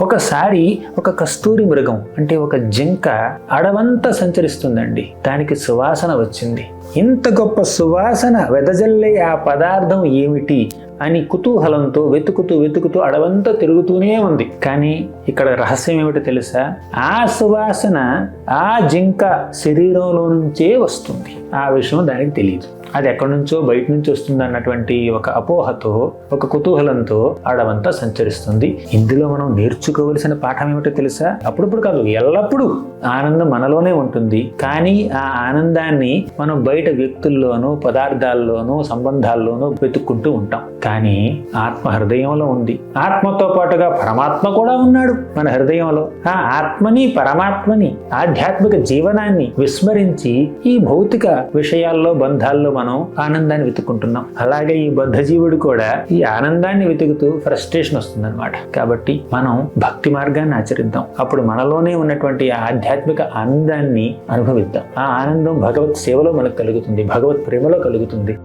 ఒకసారి ఒక కస్తూరి మృగం అంటే ఒక జింక అడవంతా సంచరిస్తుందండి. దానికి సువాసన వచ్చింది. ఇంత గొప్ప సువాసన వెదజల్లే ఆ పదార్థం ఏమిటి అని కుతూహలంతో వెతుకుతూ వెతుకుతూ అడవంతా తిరుగుతూనే ఉంది. కానీ ఇక్కడ రహస్యం ఏమిటో తెలుసా? ఆ సువాసన ఆ జింక శరీరంలో నుంచే వస్తుంది. ఆ విషయం దానికి తెలియదు అది ఎక్కడి నుంచో బయట నుంచి వస్తుంది అన్నటువంటి ఒక అపోహతో ఒక కుతూహలంతో అడవంతా సంచరిస్తుంది. ఇందులో మనం నేర్చుకోవలసిన పాఠం ఏమిటో తెలుసా? అప్పుడప్పుడు కాదు ఎల్లప్పుడూ ఆనందం మనలోనే ఉంటుంది. కానీ ఆ ఆనందాన్ని మనం బయట వ్యక్తుల్లోనూ పదార్థాల్లోనూ సంబంధాల్లోనూ వెతుక్కుంటూ ఉంటాం. కానీ ఆత్మ హృదయంలో ఉంది. ఆత్మతో పాటుగా పరమాత్మ కూడా ఉన్నాడు మన హృదయంలో. ఆ ఆత్మని పరమాత్మని ఆధ్యాత్మిక జీవనాన్ని విస్మరించి ఈ భౌతిక విషయాల్లో బంధాల్లో మనం మనం ఆనందాన్ని వెతుక్కుంటున్నాం. అలాగే ఈ బద్ధజీవుడు కూడా ఈ ఆనందాన్ని వెతుకుతూ ఫ్రస్ట్రేషన్ వస్తుందన్నమాట. కాబట్టి మనం భక్తి మార్గాన్ని ఆచరిద్దాం. అప్పుడు మనలోనే ఉన్నటువంటి ఆధ్యాత్మిక ఆనందాన్ని అనుభవిద్దాం. ఆ ఆనందం భగవత్ సేవలో మనకు కలుగుతుంది భగవత్ ప్రేమలో కలుగుతుంది.